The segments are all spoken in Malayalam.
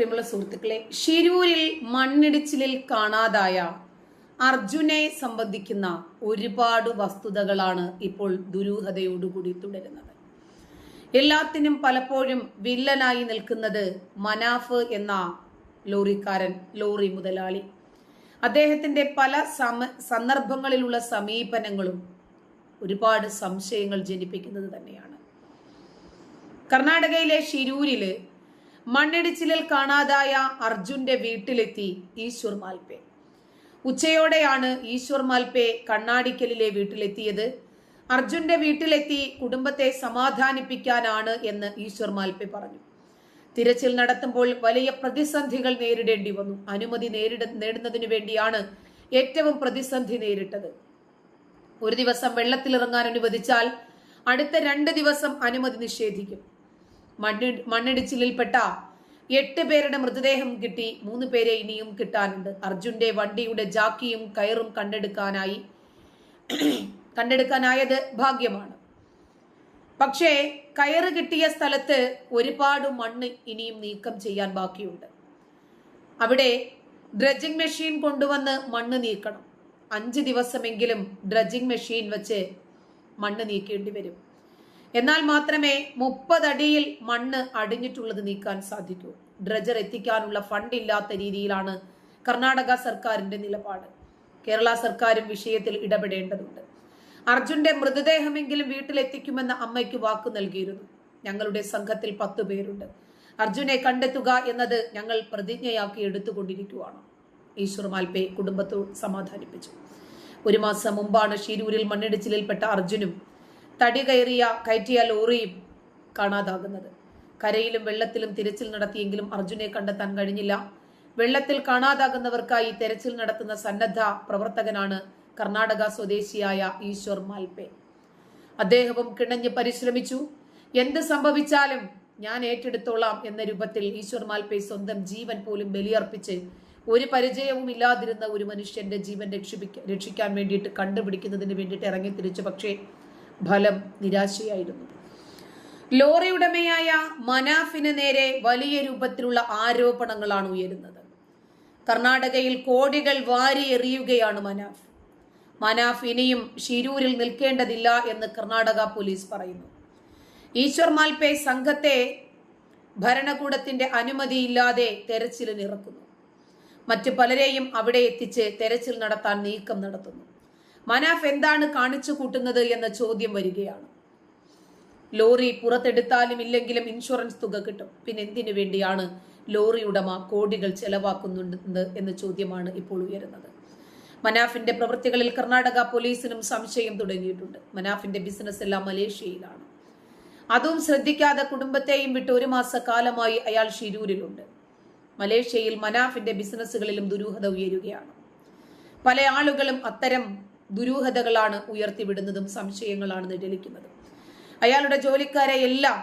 പ്രിയമുള്ള സുഹൃത്തുക്കളെ ഷിരൂരിൽ മണ്ണിടിച്ചിലിൽ കാണാതായ അർജുനെ സംബന്ധിക്കുന്ന ഒരുപാട് വസ്തുതകളാണ് ഇപ്പോൾ ദുരൂഹതയോടുകൂടി തുടരുന്നത്. എല്ലാത്തിനും പലപ്പോഴും വില്ലനായി നിൽക്കുന്നത് മനാഫ് എന്ന ലോറിക്കാരൻ ലോറി മുതലാളി. അദ്ദേഹത്തിന്റെ പല സമ സന്ദർഭങ്ങളിലുള്ള സമീപനങ്ങളും ഒരുപാട് സംശയങ്ങൾ ജനിപ്പിക്കുന്നത് തന്നെയാണ്. കർണാടകയിലെ ഷിരൂരിൽ മണ്ണിടിച്ചിലിൽ കാണാതായ അർജുന്റെ വീട്ടിലെത്തി ഈശ്വർ മാൽപേ. ഉച്ചയോടെയാണ് ഈശ്വർ മാൽപേ കണ്ണാടിക്കലിലെ വീട്ടിലെത്തിയത്. അർജുന്റെ വീട്ടിലെത്തി കുടുംബത്തെ സമാധാനിപ്പിക്കാനാണ് എന്ന് ഈശ്വർ മാൽപേ പറഞ്ഞു. തിരച്ചിൽ നടത്തുമ്പോൾ വലിയ പ്രതിസന്ധികൾ നേരിടേണ്ടി വന്നു. അനുമതി നേരിട നേടുന്നതിനു വേണ്ടിയാണ് ഏറ്റവും പ്രതിസന്ധി നേരിട്ടത്. ഒരു ദിവസം വെള്ളത്തിലിറങ്ങാൻ അനുവദിച്ചാൽ അടുത്ത രണ്ട് ദിവസം അനുമതി നിഷേധിക്കും. മണ്ണി മണ്ണിടിച്ചിലിൽപ്പെട്ട എട്ട് പേരുടെ മൃതദേഹം കിട്ടി. മൂന്ന് പേരെ ഇനിയും കിട്ടാനുണ്ട്. അർജുന്റെ വണ്ടിയുടെ ജാക്കിയും കയറും കണ്ടെടുക്കാനായി കണ്ടെടുക്കാനായത് ഭാഗ്യമാണ്. പക്ഷേ കയറ് കിട്ടിയ സ്ഥലത്ത് ഒരുപാട് മണ്ണ് ഇനിയും നീക്കം ചെയ്യാൻ ബാക്കിയുണ്ട്. അവിടെ ഡ്രഡ്ജിംഗ് മെഷീൻ കൊണ്ടുവന്ന് മണ്ണ് നീക്കണം. അഞ്ച് ദിവസമെങ്കിലും ഡ്രഡ്ജിംഗ് മെഷീൻ വെച്ച് മണ്ണ് നീക്കേണ്ടി വരും. എന്നാൽ മാത്രമേ മുപ്പതടിയിൽ മണ്ണ് അടിഞ്ഞിട്ടുള്ളത് നീക്കാൻ സാധിക്കൂ. ഡ്രജർ എത്തിക്കാനുള്ള ഫണ്ട് ഇല്ലാത്ത രീതിയിലാണ് കർണാടക സർക്കാരിന്റെ നിലപാട്. കേരള സർക്കാരും വിഷയത്തിൽ ഇടപെടേണ്ടതുണ്ട്. അർജുന്റെ മൃതദേഹമെങ്കിലും വീട്ടിലെത്തിക്കുമെന്ന അമ്മയ്ക്ക് വാക്ക് നൽകിയിരുന്നു. ഞങ്ങളുടെ സംഘത്തിൽ പത്തു പേരുണ്ട്. അർജുനെ കണ്ടെത്തുക എന്നത് ഞങ്ങൾ പ്രതിജ്ഞയാക്കി എടുത്തുകൊണ്ടിരിക്കുകയാണ് ഈശ്വർ മാൽപേ കുടുംബത്തോട് സമാധാനിപ്പിച്ചു. ഒരു മാസം മുമ്പാണ് ഷീരൂരിൽ മണ്ണിടിച്ചിലിൽപ്പെട്ട അർജുനും തടി കയറിയ കയറ്റിയ ലോറിയും കാണാതാകുന്നത്. കരയിലും വെള്ളത്തിലും തിരച്ചിൽ നടത്തിയെങ്കിലും അർജുനെ കണ്ടെത്താൻ കഴിഞ്ഞില്ല. വെള്ളത്തിൽ കാണാതാകുന്നവർക്കായി തെരച്ചിൽ നടത്തുന്ന സന്നദ്ധ പ്രവർത്തകനാണ് കർണാടക സ്വദേശിയായ ഈശ്വർ മാൽപേ. അദ്ദേഹവും കിണഞ്ഞ് പരിശ്രമിച്ചു. എന്ത് സംഭവിച്ചാലും ഞാൻ ഏറ്റെടുത്തോളാം എന്ന രൂപത്തിൽ ഈശ്വർ മാൽപെ സ്വന്തം ജീവൻ പോലും ബലിയർപ്പിച്ച് ഒരു പരിചയവും ഇല്ലാതിരുന്ന ഒരു മനുഷ്യന്റെ ജീവൻ രക്ഷിപ്പിക്ക രക്ഷിക്കാൻ വേണ്ടിയിട്ട് കണ്ടുപിടിക്കുന്നതിന് വേണ്ടിയിട്ട് ഇറങ്ങി തിരിച്ചു. പക്ഷേ ഫലം നിരാശയായിരുന്നു ലോറി ഉടമയായ മനാഫിന് നേരെ വലിയ രൂപത്തിലുള്ള ആരോപണങ്ങളാണ് ഉയരുന്നത്. കർണാടകയിൽ കോടികൾ വാരി എറിയുകയാണ് മനാഫ്. മനാഫ് ഇനിയും ഷിരൂരിൽ നിൽക്കേണ്ടതില്ല എന്ന് കർണാടക പോലീസ് പറയുന്നു. ഈശ്വർ മാൽപേ സംഘത്തെ ഭരണകൂടത്തിന്റെ അനുമതിയില്ലാതെ തെരച്ചിലിന് ഇറക്കുന്നു മറ്റു പലരെയും അവിടെ എത്തിച്ച് തെരച്ചിൽ നടത്താൻ നീക്കം നടത്തുന്നു. മനാഫ് എന്താണ് കാണിച്ചു കൂട്ടുന്നത് എന്ന ചോദ്യം വരികയാണ്. ലോറി പുറത്തെടുത്താലും ഇല്ലെങ്കിലും ഇൻഷുറൻസ് തുക കിട്ടും. പിന്നെ എന്തിനു വേണ്ടിയാണ് ലോറി ഉടമ കോടികൾ ചെലവാക്കുന്നുണ്ട് എന്ന ചോദ്യമാണ് ഇപ്പോൾ ഉയരുന്നത്. മനാഫിന്റെ പ്രവൃത്തികളിൽ കർണാടക പോലീസിനും സംശയം തുടങ്ങിയിട്ടുണ്ട്. മനാഫിന്റെ ബിസിനസ് എല്ലാം മലേഷ്യയിലാണ്. അതും ശ്രദ്ധിക്കാതെ കുടുംബത്തെയും വിട്ട് ഒരു മാസക്കാലമായി അയാൾ ഷിരൂരിലുണ്ട്. മലേഷ്യയിൽ മനാഫിന്റെ ബിസിനസ്സുകളിലും ദുരൂഹത ഉയരുകയാണ്. പല ആളുകളും അത്തരം ദുരൂഹതകളാണ് ഉയർത്തിവിടുന്നതും സംശയങ്ങളാണ് നിഴലിക്കുന്നതും. അയാളുടെ ജോലിക്കാരെ എല്ലാം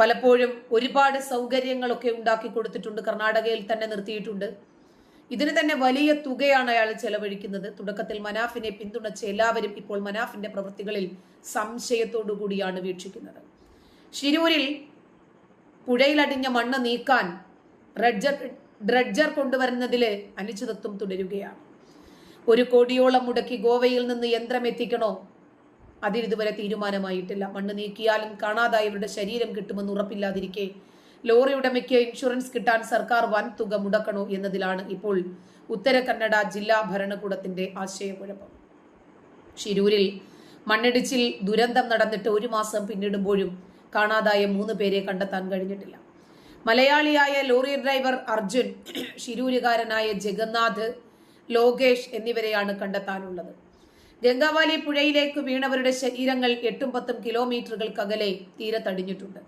പലപ്പോഴും ഒരുപാട് സൗകര്യങ്ങളൊക്കെ ഉണ്ടാക്കി കൊടുത്തിട്ടുണ്ട്. കർണാടകയിൽ തന്നെ നിർത്തിയിട്ടുണ്ട്. ഇതിന് തന്നെ വലിയ തുകയാണ് അയാൾ ചെലവഴിക്കുന്നത്. തുടക്കത്തിൽ മനാഫിനെ പിന്തുണച്ച എല്ലാവരും ഇപ്പോൾ മനാഫിന്റെ പ്രവൃത്തികളിൽ സംശയത്തോടു കൂടിയാണ് വീക്ഷിക്കുന്നത്. ഷിരൂരിൽ പുഴയിലടിഞ്ഞ മണ്ണ് നീക്കാൻ ഡ്രഡ്ജർ ഡ്രഡ്ജർ കൊണ്ടുവരുന്നതിൽ അനിശ്ചിതത്വം തുടരുകയാണ്. ഒരു കോടിയോളം മുടക്കി ഗോവയിൽ നിന്ന് യന്ത്രം എത്തിക്കണോ? അതിനിതുവരെ തീരുമാനമായിട്ടില്ല. മണ്ണ് നീക്കിയാലും കാണാതായവരുടെ ശരീരം കിട്ടുമെന്ന് ഉറപ്പില്ലാതിരിക്കെ ലോറി ഉടമയ്ക്ക് ഇൻഷുറൻസ് കിട്ടാൻ സർക്കാർ വൻ തുക മുടക്കണോ എന്നതിലാണ് ഇപ്പോൾ ഉത്തര കന്നഡ ജില്ലാ ഭരണകൂടത്തിന്റെ ആശയക്കുഴപ്പം. ഷിരൂരിൽ മണ്ണിടിച്ചിൽ ദുരന്തം നടന്നിട്ട് ഒരു മാസം പിന്നിടുമ്പോഴും കാണാതായ മൂന്ന് പേരെ കണ്ടെത്താൻ കഴിഞ്ഞിട്ടില്ല. മലയാളിയായ ലോറി ഡ്രൈവർ അർജുൻ ഷിരൂരുകാരനായ ജഗന്നാഥ് ലോകേഷ് എന്നിവരെയാണ് കണ്ടെത്താനുള്ളത്. ഗംഗാവാലി പുഴയിലേക്ക് വീണവരുടെ ശരീരങ്ങൾ എട്ടും പത്തും കിലോമീറ്ററുകൾക്കകലെ തീരത്തടിഞ്ഞിട്ടുണ്ട്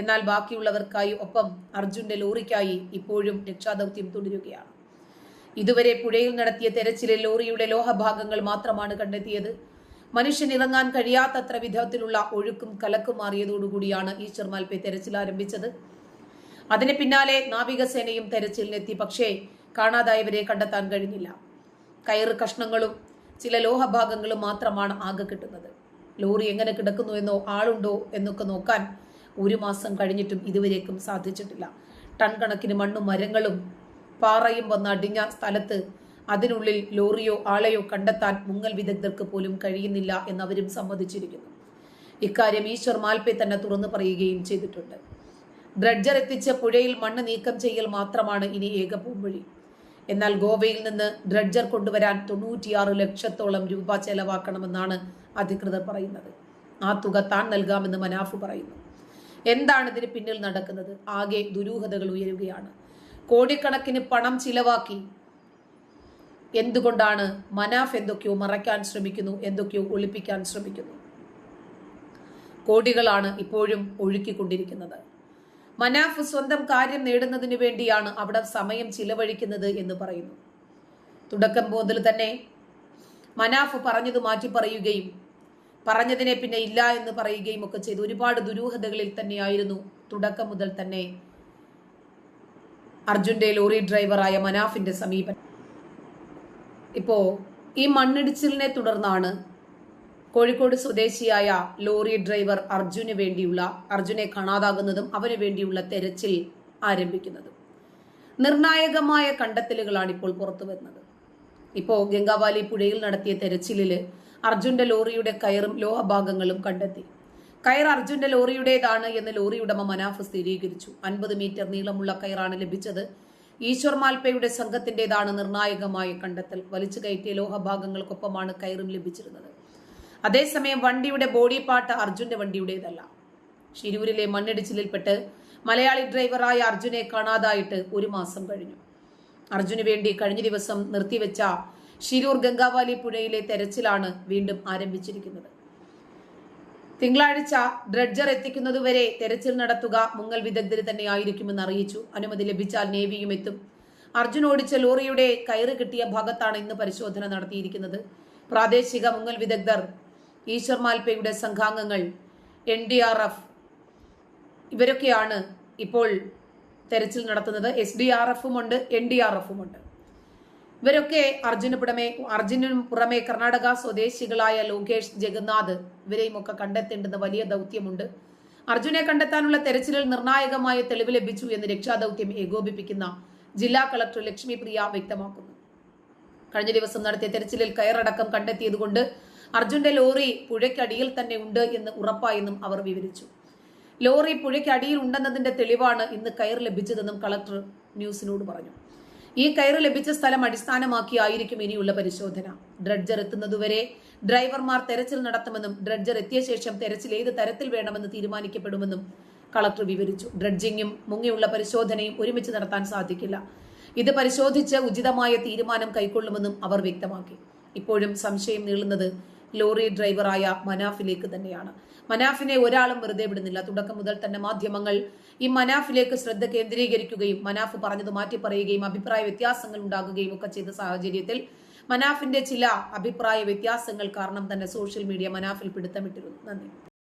എന്നാൽ ബാക്കിയുള്ളവർക്കായി ഒപ്പം അർജുന്റെ ലോറിക്കായി ഇപ്പോഴും രക്ഷാദൗത്യം തുടരുകയാണ്. ഇതുവരെ പുഴയിൽ നടത്തിയ തെരച്ചിലിൽ ലോറിയുടെ ലോഹഭാഗങ്ങൾ മാത്രമാണ് കണ്ടെത്തിയത്. മനുഷ്യൻ ഇറങ്ങാൻ കഴിയാത്തത്ര വിധത്തിലുള്ള ഒഴുക്കും കലക്കും മാറിയതോടുകൂടിയാണ് ഈശ്വർ മാൽപ്പെ തെരച്ചിൽ ആരംഭിച്ചത്. അതിന് പിന്നാലെ നാവികസേനയും തെരച്ചിലിനെത്തി പക്ഷേ കാണാതായവരെ കണ്ടെത്താൻ കഴിഞ്ഞില്ല. കയറ് കഷ്ണങ്ങളും ചില ലോഹഭാഗങ്ങളും മാത്രമാണ് ആകെ കിട്ടുന്നത്. ലോറി എങ്ങനെ കിടക്കുന്നു എന്നോ ആളുണ്ടോ എന്നൊക്കെ നോക്കാൻ ഒരു മാസം കഴിഞ്ഞിട്ടും ഇതുവരേക്കും സാധിച്ചിട്ടില്ല. ടൺ കണക്കിന് മണ്ണും മരങ്ങളും പാറയും വന്ന് അടിഞ്ഞ സ്ഥലത്ത് അതിനുള്ളിൽ ലോറിയോ ആളെയോ കണ്ടെത്താൻ മുങ്ങൽ വിദഗ്ധർക്ക് പോലും കഴിയുന്നില്ല എന്നവരും സമ്മതിച്ചിരിക്കുന്നു. ഇക്കാര്യം ഈശ്വർ മാൽപെ തന്നെ തുറന്നു പറയുകയും ചെയ്തിട്ടുണ്ട്. ഡ്രഡ്ജർ എത്തിച്ച് പുഴയിൽ മണ്ണ് നീക്കം ചെയ്യൽ മാത്രമാണ് ഇനി ഏക പോംവഴി എന്നാൽ ഗോവയിൽ നിന്ന് ഡ്രഡ്ജർ കൊണ്ടുവരാൻ തൊണ്ണൂറ്റിയാറ് ലക്ഷത്തോളം രൂപ ചെലവാക്കണമെന്നാണ് അധികൃതർ പറയുന്നത്. ആ തുക താൻ നൽകാമെന്ന് മനാഫ് പറയുന്നു. എന്താണ് ഇതിന് പിന്നിൽ നടക്കുന്നത്? ആകെ ദുരൂഹതകൾ ഉയരുകയാണ്. കോടിക്കണക്കിന് പണം ചിലവാക്കി എന്തുകൊണ്ടാണ് മനാഫ് എന്തൊക്കെയോ മറയ്ക്കാൻ ശ്രമിക്കുന്നു എന്തൊക്കെയോ ഒളിപ്പിക്കാൻ ശ്രമിക്കുന്നു? കോടികളാണ് ഇപ്പോഴും ഒഴുക്കിക്കൊണ്ടിരിക്കുന്നത്. മനാഫ് സ്വന്തം കാര്യം നേടുന്നതിന് വേണ്ടിയാണ് അവിടെ സമയം ചിലവഴിക്കുന്നത് എന്ന് പറയുന്നു. തുടക്കം മുതൽ തന്നെ മനാഫ് പറഞ്ഞത് മാറ്റി പറയുകയും പറഞ്ഞതിനെ പിന്നെ ഇല്ല എന്ന് പറയുകയും ഒക്കെ ചെയ്തു. ഒരുപാട് ദുരൂഹതകളിൽ തന്നെയായിരുന്നു തുടക്കം മുതൽ തന്നെ അർജുന്റെ ലോറി ഡ്രൈവറായ മനാഫിന്റെ സമീപനം. ഇപ്പോ ഈ മണ്ണിടിച്ചിലിനെ തുടർന്നാണ് കോഴിക്കോട് സ്വദേശിയായ ലോറി ഡ്രൈവർ അർജുന് വേണ്ടിയുള്ള അർജുനെ കാണാതാകുന്നതും അവന് വേണ്ടിയുള്ള തെരച്ചിൽ ആരംഭിക്കുന്നതും. നിർണായകമായ കണ്ടെത്തലുകളാണ് ഇപ്പോൾ പുറത്തു വരുന്നത് ഇപ്പോൾ ഗംഗാവാലി പുഴയിൽ നടത്തിയ തെരച്ചിലിൽ അർജുന്റെ ലോറിയുടെ കയറും ലോഹഭാഗങ്ങളും കണ്ടെത്തി. കയർ അർജുന്റെ ലോറിയുടേതാണ് എന്ന് ലോറി ഉടമ മനാഫ് സ്ഥിരീകരിച്ചു. അൻപത് മീറ്റർ നീളമുള്ള കയറാണ് ലഭിച്ചത്. ഈശ്വർ മാൽപ്പയുടെ സംഘത്തിന്റേതാണ് നിർണായകമായ കണ്ടെത്തൽ. വലിച്ചു കയറ്റിയ ലോഹഭാഗങ്ങൾക്കൊപ്പമാണ് കയറും ലഭിച്ചിരുന്നത്. അതേസമയം വണ്ടിയുടെ ബോഡി പാർട്ട് അർജുന്റെ വണ്ടിയുടേതല്ല. ഷിരൂരിലെ മണ്ണിടിച്ചിലിൽപ്പെട്ട് മലയാളി ഡ്രൈവറായ അർജുനെ കാണാതായിട്ട് ഒരു മാസം കഴിഞ്ഞു. അർജുന് വേണ്ടി കഴിഞ്ഞ ദിവസം നിർത്തിവെച്ച ഷിരൂർ ഗംഗാവാലി പുഴയിലെ തെരച്ചിലാണ് വീണ്ടും ആരംഭിച്ചിരിക്കുന്നത്. തിങ്കളാഴ്ച ഡ്രഡ്ജർ എത്തിക്കുന്നതുവരെ തെരച്ചിൽ നടത്തുക മുങ്ങൽ വിദഗ്ധര് തന്നെ ആയിരിക്കുമെന്ന് അറിയിച്ചു. അനുമതി ലഭിച്ചാൽ നേവിയും എത്തും. അർജുൻ ഓടിച്ച ലോറിയുടെ കയറ് കിട്ടിയ ഭാഗത്താണ് ഇന്ന് പരിശോധന നടത്തിയിരിക്കുന്നത്. പ്രാദേശിക മുങ്ങൽ വിദഗ്ധർ ഈശ്വർ മാൽപ്പയുടെ സംഘാംഗങ്ങൾ എൻ ഡി ആർ എഫ്. ഇവരൊക്കെയാണ് ഇപ്പോൾ തെരച്ചിൽ നടത്തുന്നത്. എസ് ഡി ആർ എഫും ഉണ്ട് എൻ ഡി ആർ എഫും ഉണ്ട് ഇവരൊക്കെ അർജുന് പുറമെ അർജുനും പുറമെ കർണാടക സ്വദേശികളായ ലോകേഷ് ജഗന്നാഥ് ഇവരെയും ഒക്കെ കണ്ടെത്തേണ്ടുന്ന വലിയ ദൗത്യമുണ്ട്. അർജുനെ കണ്ടെത്താനുള്ള തെരച്ചിലിൽ നിർണായകമായ തെളിവ് ലഭിച്ചു എന്ന് രക്ഷാദൗത്യം ഏകോപിപ്പിക്കുന്ന ജില്ലാ കളക്ടർ ലക്ഷ്മി പ്രിയ വ്യക്തമാക്കുന്നു. കഴിഞ്ഞ ദിവസം നടത്തിയ തെരച്ചിലിൽ കയറടക്കം കണ്ടെത്തിയതുകൊണ്ട് അർജുന്റെ ലോറി പുഴയ്ക്കടിയിൽ തന്നെ ഉണ്ട് എന്ന് ഉറപ്പായെന്നും അവർ വിവരിച്ചു. ലോറി പുഴയ്ക്കടിയിൽ ഉണ്ടെന്നതിന്റെ തെളിവാണ് ഇന്ന് കയർ ലഭിച്ചതെന്നും കളക്ടർ ന്യൂസിനോട് പറഞ്ഞു. ഈ കയർ ലഭിച്ച സ്ഥലം അടിസ്ഥാനമാക്കിയായിരിക്കും ഇനിയുള്ള പരിശോധന. ഡ്രഡ്ജർ എത്തുന്നതുവരെ ഡ്രൈവർമാർ തെരച്ചിൽ നടത്തുമെന്നും ഡ്രഡ്ജർ എത്തിയ ശേഷം തെരച്ചിൽ ഏത് തരത്തിൽ വേണമെന്ന് തീരുമാനിക്കപ്പെടുമെന്നും കളക്ടർ വിവരിച്ചു. ഡ്രഡ്ജിങ്ങും മുങ്ങിയുള്ള പരിശോധനയും ഒരുമിച്ച് നടത്താൻ സാധിക്കില്ല. ഇത് പരിശോധിച്ച് ഉചിതമായ തീരുമാനം കൈക്കൊള്ളുമെന്നും അവർ വ്യക്തമാക്കി. ഇപ്പോഴും സംശയം നീളുന്നത് ലോറി ഡ്രൈവറായ മനാഫിലേക്ക് തന്നെയാണ്. മനാഫിനെ ഒരാളും വെറുതെ വിടുന്നില്ല. തുടക്കം മുതൽ തന്നെ മാധ്യമങ്ങൾ ഈ മനാഫിലേക്ക് ശ്രദ്ധ കേന്ദ്രീകരിക്കുകയും മനാഫ് പറഞ്ഞത് മാറ്റി പറയുകയും അഭിപ്രായ വ്യത്യാസങ്ങൾ ഉണ്ടാകുകയും ഒക്കെ ചെയ്ത സാഹചര്യത്തിൽ മനാഫിന്റെ ചില അഭിപ്രായ വ്യത്യാസങ്ങൾ കാരണം തന്നെ സോഷ്യൽ മീഡിയ മനാഫിൽ പിടുത്തമിട്ടിരുന്നു. നന്ദി.